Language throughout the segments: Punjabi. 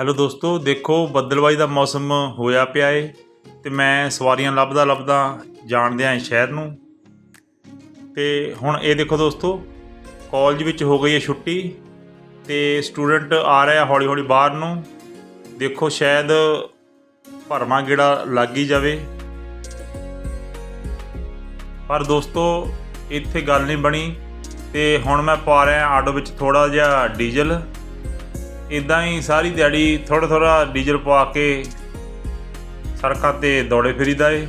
ਹੈਲੋ ਦੋਸਤੋ, ਦੇਖੋ ਬੱਦਲਵਾਈ ਦਾ ਮੌਸਮ ਹੋਇਆ ਪਿਆ ਏ ਤੇ ਮੈਂ ਸਵਾਰੀਆਂ ਲੱਭਦਾ ਲੱਭਦਾ ਜਾਣਦਿਆਂ ਸ਼ਹਿਰ ਨੂੰ। ਤੇ ਹੁਣ ਇਹ ਦੇਖੋ ਦੋਸਤੋ ਕਾਲਜ ਵਿੱਚ ਹੋ ਗਈ ਹੈ ਛੁੱਟੀ ਤੇ ਸਟੂਡੈਂਟ ਆ ਰਿਹਾ ਹੌਲੀ ਹੌਲੀ ਬਾਹਰ ਨੂੰ। ਦੇਖੋ ਸ਼ਾਇਦ ਭਰਮਾ ਗੇੜਾ ਲੱਗ ਹੀ ਜਾਵੇ। ਪਰ ਦੋਸਤੋ, ਇੱਥੇ ਗੱਲ ਨਹੀਂ ਬਣੀ ਤੇ ਹੁਣ ਮੈਂ ਪਾ ਰਿਹਾ ਆਟੋ ਵਿੱਚ ਥੋੜਾ ਜਿਹਾ ਡੀਜ਼ਲ। ਇਦਾਂ ਹੀ ਸਾਰੀ ਦਿਹਾੜੀ ਥੋੜਾ ਥੋੜਾ ਡੀਜ਼ਲ ਪਵਾ ਕੇ ਸੜਕਾਂ ਤੇ ਦੌੜੇ ਫਿਰੀਦਾ ਏ।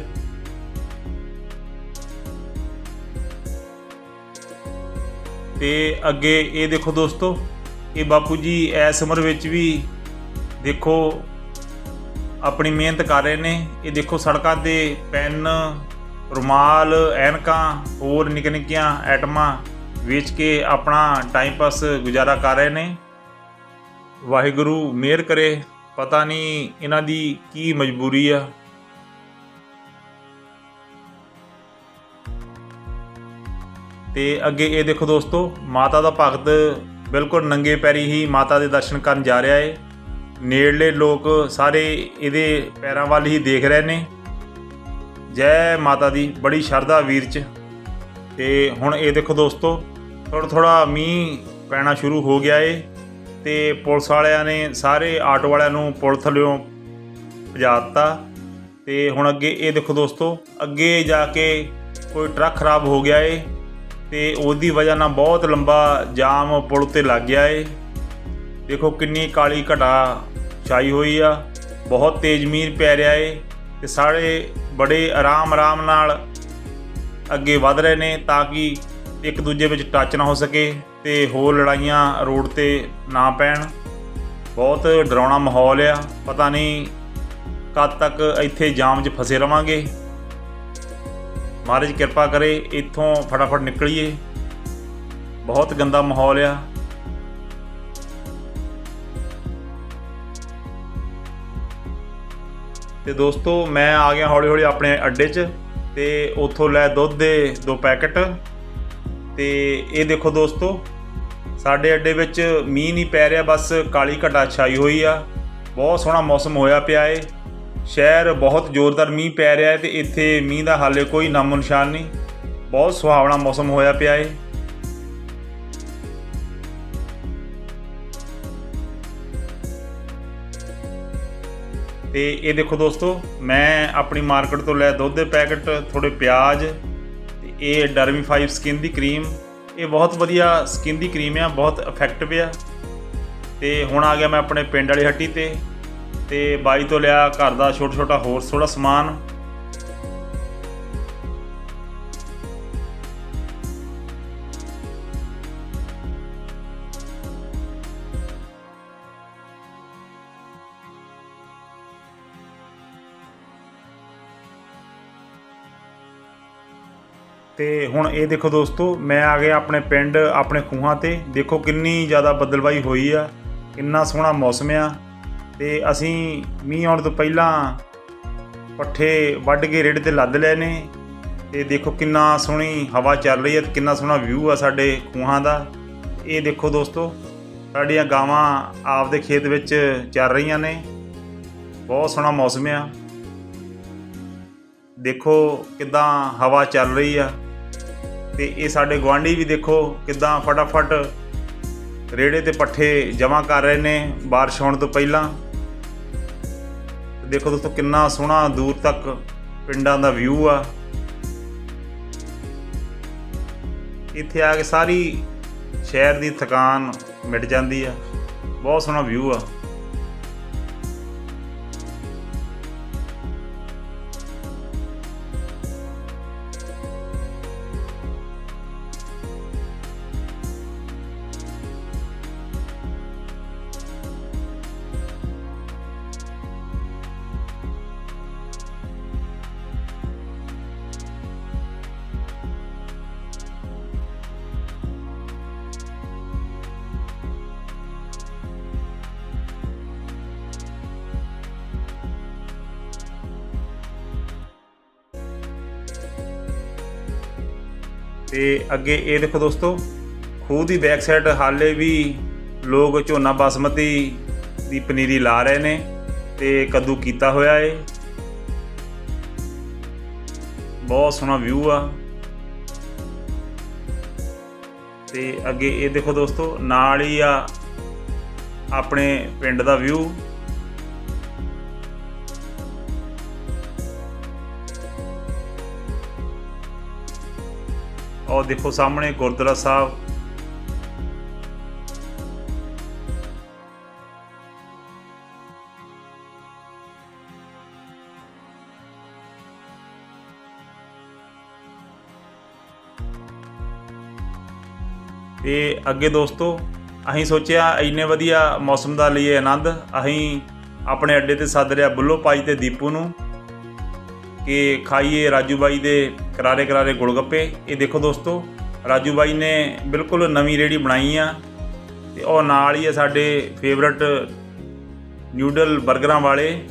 ਤੇ ਅੱਗੇ ਇਹ ਦੇਖੋ ਦੋਸਤੋ, ਇਹ ਬਾਪੂ ਜੀ ਇਸ ਉਮਰ ਵਿੱਚ ਵੀ ਦੇਖੋ ਆਪਣੀ ਮਿਹਨਤ ਕਰ ਰਹੇ ਨੇ। ਇਹ ਦੇਖੋ ਸੜਕਾਂ ਤੇ ਪੈਨ, ਰੁਮਾਲ, ਐਨਕਾਂ, ਹੋਰ ਨਿੱਕੇ ਨਿੱਕੀਆਂ ਆਈਟਮਾਂ ਵੇਚ ਕੇ ਆਪਣਾ ਟਾਈਮ ਪਾਸ ਗੁਜ਼ਾਰਾ ਕਰ ਰਹੇ ਨੇ। ਵਾਹਿਗੁਰੂ, ਮਿਹਰ ਕਰੇ। ਪਤਾ ਨਹੀਂ ਇਹਨਾਂ ਦੀ ਕੀ ਮਜਬੂਰੀ ਆ। ਤੇ ਅੱਗੇ ਇਹ ਦੇਖੋ ਦੋਸਤੋ, ਮਾਤਾ ਦਾ ਭਗਤ ਬਿਲਕੁਲ ਨੰਗੇ ਪੈਰੀ ਹੀ ਮਾਤਾ ਦੇ ਦਰਸ਼ਨ ਕਰਨ ਜਾ ਰਿਹਾ ਏ। ਨੇੜਲੇ ਲੋਕ ਸਾਰੇ ਇਹਦੇ ਪੈਰਾਂ ਵੱਲ ਹੀ ਦੇਖ ਰਹੇ ਨੇ। ਜੈ ਮਾਤਾ ਦੀ, ਬੜੀ ਸ਼ਰਧਾ ਵੀਰ ਚ। ਤੇ ਹੁਣ ਇਹ ਦੇਖੋ ਦੋਸਤੋ ਥੋੜਾ ਥੋੜਾ ਮੀਂਹ ਪੈਣਾ ਸ਼ੁਰੂ ਹੋ ਗਿਆ ਏ। ਤੇ ਪੁਲਿਸ ਵਾਲਿਆਂ ਨੇ ਸਾਰੇ ਆਟੋ ਵਾਲਿਆਂ ਨੂੰ ਪੁਲ ਥੱਲਿਓਂ ਭਜਾ ਦਿੱਤਾ। ਤੇ ਹੁਣ ਅੱਗੇ ਇਹ ਦੇਖੋ ਦੋਸਤੋ, ਅੱਗੇ ਜਾ ਕੇ ਕੋਈ ਟਰੱਕ ਖਰਾਬ ਹੋ ਗਿਆ ਏ ਤੇ ਉਹਦੀ ਵਜ੍ਹਾ ਨਾਲ ਬਹੁਤ ਲੰਬਾ ਜਾਮ ਪੁਲ 'ਤੇ ਲੱਗ ਗਿਆ ਏ। ਦੇਖੋ ਕਿੰਨੀ ਕਾਲੀ ਘਟਾ ਛਾਈ ਹੋਈ ਆ, ਬਹੁਤ ਤੇਜ਼ ਮੀਂਹ ਪੈ ਰਿਹਾ ਏ ਤੇ ਸਾਰੇ ਬੜੇ ਆਰਾਮ ਆਰਾਮ ਨਾਲ ਅੱਗੇ ਵਧ ਰਹੇ ਨੇ ਤਾਂ ਕਿ ਇੱਕ ਦੂਜੇ ਵਿੱਚ ਟੱਚ ਨਾ ਹੋ ਸਕੇ ਤੇ ਹੋਰ ਲੜਾਈਆਂ ਰੋਡ ਤੇ ਨਾ ਪੈਣ। ਬਹੁਤ ਡਰਾਉਣਾ ਮਾਹੌਲ ਆ। ਪਤਾ ਨਹੀਂ ਕਦ ਤੱਕ ਇੱਥੇ ਜਾਮ 'ਚ ਫਸੇ ਰਵਾਂਗੇ। ਮਹਾਰਾਜ ਕਿਰਪਾ ਕਰੇ ਇੱਥੋਂ ਫਟਾਫਟ ਨਿਕਲੀਏ। ਬਹੁਤ ਗੰਦਾ ਮਾਹੌਲ ਆ। ਤੇ ਦੋਸਤੋ, ਮੈਂ ਆ ਗਿਆ ਹੌਲੀ ਹੌਲੀ ਆਪਣੇ ਅੱਡੇ 'ਚ ਤੇ ਉੱਥੋਂ ਲੈ ਦੁੱਧ ਦੇ ਦੋ ਪੈਕਟ। ਤੇ ਇਹ ਦੇਖੋ ਦੋਸਤੋ, ਸਾਡੇ ਅੱਡੇ ਵਿੱਚ ਮੀਂਹ ਨਹੀਂ ਪੈ ਰਿਹਾ, ਬਸ ਕਾਲੀ ਘਟਾ ਛਾਈ ਹੋਈ ਆ। ਬਹੁਤ ਸੋਹਣਾ ਮੌਸਮ ਹੋਇਆ ਪਿਆ ਏ। ਸ਼ਹਿਰ ਬਹੁਤ ਜ਼ੋਰਦਾਰ ਮੀਂਹ ਪੈ ਰਿਹਾ ਹੈ ਤੇ ਇੱਥੇ ਮੀਂਹ ਦਾ ਹਾਲੇ ਕੋਈ ਨਾਮੋ ਨਿਸ਼ਾਨ ਨਹੀਂ। ਬਹੁਤ ਸੁਹਾਵਣਾ ਮੌਸਮ ਹੋਇਆ ਪਿਆ ਏ। ਤੇ ਇਹ ਦੇਖੋ ਦੋਸਤੋ, ਮੈਂ ਆਪਣੀ ਮਾਰਕੀਟ ਤੋਂ ਲੈ ਦੁੱਧ ਦੇ ਪੈਕਟ ਥੋੜੇ ਪਿਆਜ਼ ਇਹ ਡਰਮੀ 5 ਸਕਿਨ ਦੀ ਕਰੀਮ ਇਹ ਬਹੁਤ ਵਧੀਆ ਸਕਿਨ ਦੀ ਕਰੀਮ ਆ, ਬਹੁਤ ਇਫੈਕਟਿਵ ਆ। ਤੇ ਹੁਣ ਆ ਗਿਆ ਮੈਂ ਆਪਣੇ ਪਿੰਡ ਵਾਲੀ ਹੱਟੀ ਤੇ ਤੇ ਬਾਈ ਤੋਂ ਲਿਆ ਘਰ ਦਾ ਛੋਟਾ ਛੋਟਾ ਹੋਰ ਥੋੜਾ ਸਮਾਨ। ਤੇ ਹੁਣ ਇਹ ਦੇਖੋ ਦੋਸਤੋ, ਮੈਂ ਆ ਗਿਆ ਆਪਣੇ ਪਿੰਡ, ਆਪਣੇ ਖੂਹਾਂ ਤੇ। ਦੇਖੋ ਕਿੰਨੀ ਜ਼ਿਆਦਾ ਬੱਦਲਵਾਈ ਹੋਈ ਆ, ਕਿੰਨਾ ਸੋਹਣਾ ਮੌਸਮ ਆ। ਤੇ ਅਸੀਂ ਮੀਂਹ ਆਉਣ ਤੋਂ ਪਹਿਲਾਂ ਪੱਠੇ ਵੱਢ ਕੇ ਰੇੜੇ ਤੇ ਲੱਦ ਲਏ ਨੇ। ਤੇ ਦੇਖੋ ਕਿੰਨਾ ਸੋਹਣੀ ਹਵਾ ਚੱਲ ਰਹੀ ਹੈ ਤੇ ਕਿੰਨਾ ਸੋਹਣਾ ਵਿਊ ਆ ਸਾਡੇ ਖੂਹਾਂ ਦਾ। ਇਹ ਦੇਖੋ ਦੋਸਤੋ, ਸਾਡੀਆਂ ਗਾਵਾਂ ਆਪਦੇ ਖੇਤ ਵਿੱਚ ਚੱਲ ਰਹੀਆਂ ਨੇ। ਬਹੁਤ ਸੋਹਣਾ ਮੌਸਮ ਆ। ਦੇਖੋ ਕਿਦਾਂ ਹਵਾ ਚੱਲ ਰਹੀ ਆ। ਤੇ ਇਹ ਸਾਡੇ ਗਵਾਂਢੀ ਵੀ ਦੇਖੋ ਕਿਦਾਂ ਫਟਾਫਟ ਰੇੜੇ ਤੇ ਪੱਠੇ ਜਮ੍ਹਾਂ ਕਰ ਰਹੇ ਨੇ بارش ਹੋਣ ਤੋਂ ਪਹਿਲਾਂ ਦੇਖੋ ਦੋਸਤੋ ਕਿੰਨਾ ਸੋਹਣਾ ਦੂਰ ਤੱਕ ਪਿੰਡਾਂ ਦਾ ਵਿਊ ਆ ਇੱਥੇ ਆ ਕੇ ਸਾਰੀ ਸ਼ਹਿਰ ਦੀ ਥਕਾਨ ਮਿਟ ਜਾਂਦੀ ਆ ਬਹੁਤ ਸੋਹਣਾ ਵਿਊ ਆ ਤੇ ਅੱਗੇ ਇਹ ਦੇਖੋ ਦੋਸਤੋ, ਖੂਹ ਦੀ ਬੈਕ ਸਾਈਡ ਹਾਲੇ ਵੀ ਲੋਕ ਝੋਨਾ ਬਾਸਮਤੀ ਦੀ ਪਨੀਰੀ ਲਾ ਰਹੇ ਨੇ ਤੇ ਕੱਦੂ ਕੀਤਾ ਹੋਇਆ ਏ। ਬਹੁਤ ਸੋਹਣਾ ਵਿਊ ਆ। ਤੇ ਅੱਗੇ ਇਹ ਦੇਖੋ ਦੋਸਤੋ, ਨਾਲ ਹੀ ਆ ਆਪਣੇ ਪਿੰਡ ਦਾ ਵਿਊ ਔਰ ਦੇਖੋ ਸਾਹਮਣੇ ਗੁਰਦੁਆਰਾ ਸਾਹਿਬ। ਤੇ ਅੱਗੇ ਦੋਸਤੋ, ਅਸੀਂ ਸੋਚਿਆ ਇੰਨੇ ਵਧੀਆ ਮੌਸਮ ਦਾ ਲਈਏ ਆਨੰਦ, ਅਸੀਂ ਆਪਣੇ ਅੱਡੇ ਤੇ ਸੱਦ ਲਿਆ ਬੁੱਲੋ ਭਾਈ ਤੇ ਦੀਪੂ ਨੂੰ ਕਿ ਖਾਈਏ ਰਾਜੂ ਬਾਈ ਦੇ ਕਰਾਰੇ ਕਰਾਰੇ ਗੁਲਗੱਪੇ ਇਹ ਦੇਖੋ ਦੋਸਤੋ, ਰਾਜੂ ਬਾਈ ਨੇ ਬਿਲਕੁਲ ਨਵੀਂ ਰੇੜੀ ਬਣਾਈ ਆ। ਤੇ ਉਹ ਨਾਲ ਹੀ ਆ ਸਾਡੇ ਫੇਵਰਟ ਨਿਊਡਲ 버ਗਰਾਂ ਵਾਲੇ।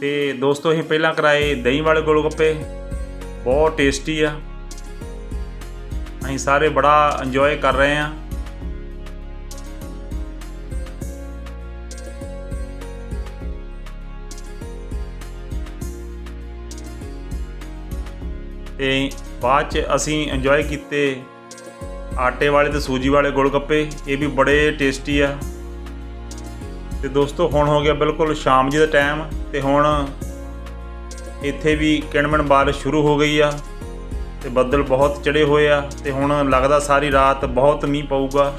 ਤੇ ਦੋਸਤੋ, ਅਸੀਂ ਪਹਿਲਾਂ ਕਰਾਏ ਦਹੀਂ ਵਾਲੇ ਗੋਲਗੱਪੇ ਬਹੁਤ ਟੇਸਟੀ ਆ। ਅਸੀਂ ਸਾਰੇ ਬੜਾ ਇੰਜੋਏ ਕਰ ਰਹੇ ਆ। ਤੇ ਬਾਅਦ ਚ ਅਸੀਂ ਇੰਜੋਏ ਕੀਤੇ। ਆਟੇ ਵਾਲੇ ਤੇ ਸੂਜੀ ਵਾਲੇ ਗੋਲਗੱਪੇ, ਇਹ ਵੀ ਬੜੇ ਟੇਸਟੀ ਆ। ਤੇ ਦੋਸਤੋ, ਹੁਣ ਹੋ ਗਿਆ ਬਿਲਕੁਲ ਸ਼ਾਮ ਜੀ ਦਾ ਟਾਈਮ ਤੇ ਹੁਣ ਇੱਥੇ ਵੀ ਕਿਣਮਣ ਬਾਰਿਸ਼ ਸ਼ੁਰੂ ਹੋ ਗਈ ਆ ਤੇ ਬੱਦਲ ਬਹੁਤ ਚੜੇ ਹੋਏ ਆ ਤੇ ਹੁਣ ਲੱਗਦਾ ਸਾਰੀ ਰਾਤ ਬਹੁਤ ਮੀਂਹ ਪਊਗਾ।